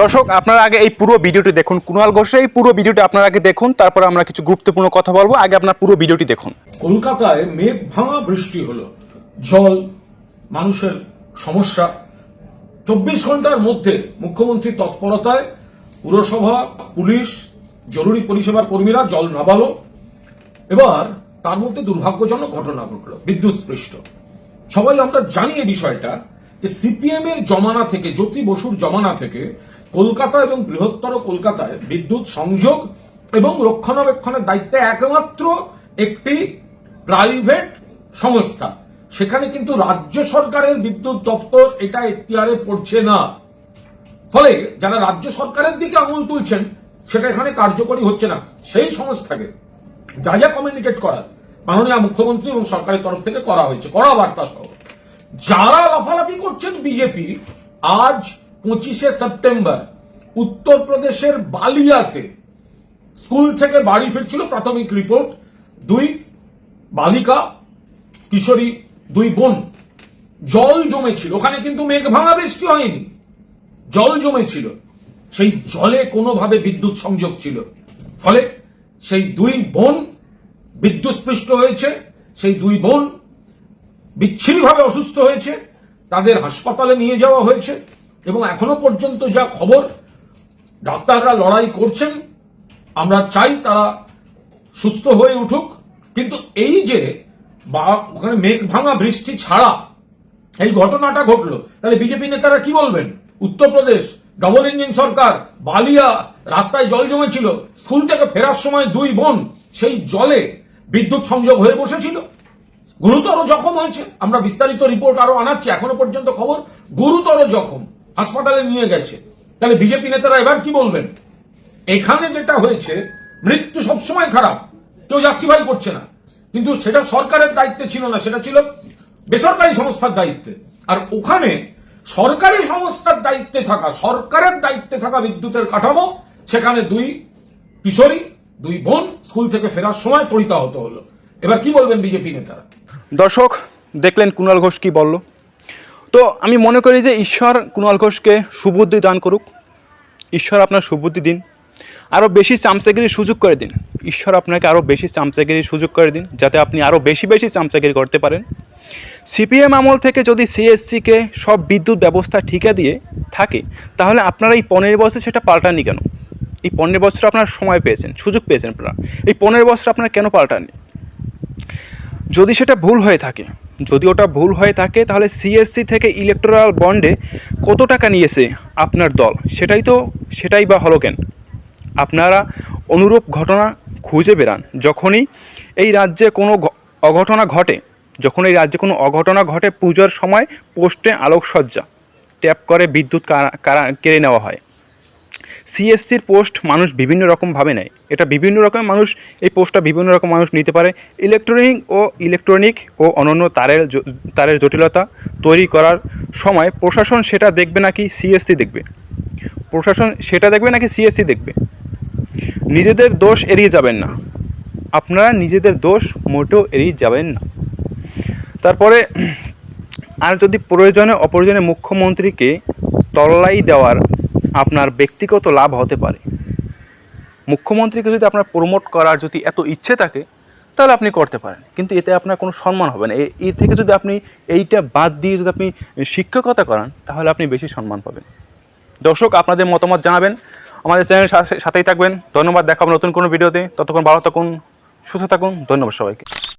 দর্শক, আপনারা আগে এই পুরো ভিডিওটি দেখুন। কুণাল ঘোষের এই পুরো ভিডিওটি আপনারা আগে দেখুন, তারপর আমরা কিছু গুরুত্বপূর্ণ কথা বলব। আগে আপনার পুরো ভিডিওটি দেখুন। কলকাতায় মেঘ ভাঙা বৃষ্টি হলো। জল, মানুষের সমস্যা। চব্বিশ ঘণ্টার মধ্যে মুখ্যমন্ত্রীর তৎপরতায় পুরসভা, পুলিশ, জরুরি পরিষেবার কর্মীরা জল নামালো এবার তার মধ্যে দুর্ভাগ্যজনক ঘটনা ঘটলো বিদ্যুৎ স্পৃষ্ট সবাই আমরা জানি এই বিষয়টা, যে সিপিএম এর জমানা থেকে, জ্যোতি বসুর জমানা থেকে কলকাতা এবং বৃহত্তর কলকাতায় বিদ্যুৎ সংযোগ এবং রক্ষণাবেক্ষণের দায়িত্বে একমাত্র একটি প্রাইভেট সংস্থা। সেখানে কিন্তু রাজ্য সরকারের বিদ্যুৎ দপ্তর এটা এখতিয়ারে পড়ছে না। ফলে যারা রাজ্য সরকারের দিকে আঙুল তুলছেন, সেটা এখানে কার্যকরী হচ্ছে না। সেই সংস্থাকে যা যা কমিউনিকেট করার, মাননীয় মুখ্যমন্ত্রী এবং সরকারের তরফ থেকে করা হয়েছে, করা বার্তা সহ। যারা লাফালাফি করছেন বিজেপি, আজ পঁচিশে সেপ্টেম্বর উত্তরপ্রদেশের বালিয়াতে স্কুল থেকে বাড়ি ফিরছিল প্রাথমিক রিপোর্ট। দুই বালিকা, কিশোরী, দুই বোন। জল জমেছিল। ওখানে কিন্তু মেঘ ভাঙা বৃষ্টি হয়নি। জল জমেছিল। সেই জলে কোনোভাবে বিদ্যুৎ সংযোগ ছিল। ফলে সেই দুই বোন বিদ্যুৎস্পৃষ্ট হয়েছে। সেই দুই বোন বিচ্ছিন্নভাবে অসুস্থ হয়েছে। তাদের হাসপাতালে নিয়ে যাওয়া হয়েছে। এবং এখনও পর্যন্ত যা খবর, ডাক্তাররা লড়াই করছেন, আমরা চাই তারা সুস্থ হয়ে উঠুক। কিন্তু এই যে, বা ওখানে মেঘ ভাঙা বৃষ্টি ছাড়া এই ঘটনাটা ঘটলো, তাহলে বিজেপি নেতারা কি বলবেন? উত্তরপ্রদেশ ডবল ইঞ্জিন সরকার, বালিয়া, রাস্তায় জল জমেছিল, স্কুল থেকে ফেরার সময় দুই বোন সেই জলে বিদ্যুৎ সংযোগ হয়ে বসেছিল। গুরুতর জখম হয়েছে। আমরা বিস্তারিত রিপোর্ট আরও আনাচ্ছি। এখনও পর্যন্ত খবর, গুরুতর জখম। হাসপাতালে নিয়ে গেছে। তাহলে বিজেপি নেতারা এবার কি বলবেন? এখানে যেটা হয়েছে, মৃত্যু সবসময় খারাপ। কেউ জাস্টিফাই করছে না। কিন্তু সেটা সরকারের দায়িত্বে ছিল না, সেটা ছিল বেসরকারি সংস্থার দায়িত্বে। আর ওখানে সরকারি সংস্থার দায়িত্বে থাকা, সরকারের দায়িত্বে থাকা বিদ্যুতের কাঠামো, সেখানে দুই কিশোরী, দুই বোন স্কুল থেকে ফেরার সময় পরিতাহত হলো। এবার কি বলবেন বিজেপি নেতারা? দর্শক, দেখলেন কুণাল ঘোষ কি বলল? তো আমি মনে করি যে ঈশ্বর কুণাল ঘোষকে সুবুদ্ধি দান করুক। ঈশ্বর আপনার সুবুদ্ধি দিন। আরও বেশি চামচাগিরির সুযোগ করে দিন। ঈশ্বর আপনাকে আরও বেশি চামচাগিরির সুযোগ করে দিন, যাতে আপনি আরও বেশি বেশি চামচাগিরি করতে পারেন। সিপিএম আমল থেকে যদি সিএসসিকে সব বিদ্যুৎ ব্যবস্থা ঠিকা দিয়ে থাকে, তাহলে আপনারা এই পনেরো বছর সেটা পাল্টাননি কেন? এই পনেরো বছর আপনারা সময় পেয়েছেন, সুযোগ পেয়েছেন আপনারা। এই পনেরো বছর আপনারা কেন পাল্টাননি? যদি সেটা ভুল হয়ে থাকে যদি ওটা ভুল হয়ে থাকে, তাহলে সিএসসি থেকে ইলেকট্রাল বন্ডে কত টাকা নিয়েছে আপনার দল? সেটাই তো, সেটাই বা হলো কেন? আপনারা অনুরূপ ঘটনা খুঁজে বেড়ান। যখনই এই রাজ্যে কোনো অঘটনা ঘটে, যখন এই রাজ্যে কোনো অঘটনা ঘটে, পুজোর সময় পোস্টে আলোকসজ্জা, ট্যাপ করে বিদ্যুৎ কেড়ে নেওয়া হয়। সিএসসির পোস্ট মানুষ বিভিন্ন রকমভাবে নেয়। এটা বিভিন্ন রকম মানুষ এই পোস্টটা বিভিন্ন রকম মানুষ নিতে পারে। ইলেকট্রনিক ও ইলেকট্রনিক ও অনন্য তারের তারের জটিলতা তৈরি করার সময় প্রশাসন সেটা দেখবে নাকি সিএসসি দেখবে? প্রশাসন সেটা দেখবে নাকি সিএসসি দেখবে? নিজেদের দোষ এড়িয়ে যাবেন না। আপনারা নিজেদের দোষ মোটেও এড়িয়ে যাবেন না। তারপরে, আর যদি প্রয়োজনে অপ্রয়োজনে মুখ্যমন্ত্রীকে তল্লাই দেওয়ার আপনার ব্যক্তিগত লাভ হতে পারে। মুখ্যমন্ত্রীকে যদি আপনার প্রমোট করার যদি এত ইচ্ছে থাকে, তাহলে আপনি করতে পারেন। কিন্তু এতে আপনার কোনো সম্মান হবে না। এর থেকে যদি আপনি এইটা বাদ দিয়ে যদি আপনি শিক্ষকতা করান, তাহলে আপনি বেশি সম্মান পাবেন। দর্শক, আপনাদের মতামত জানাবেন। আমাদের চ্যানেলের সাথে- সাথেই থাকবেন। ধন্যবাদ, দেখাবো নতুন কোনো ভিডিওতে। ততক্ষণ ভালো থাকুন, সুস্থ থাকুন। ধন্যবাদ সবাইকে।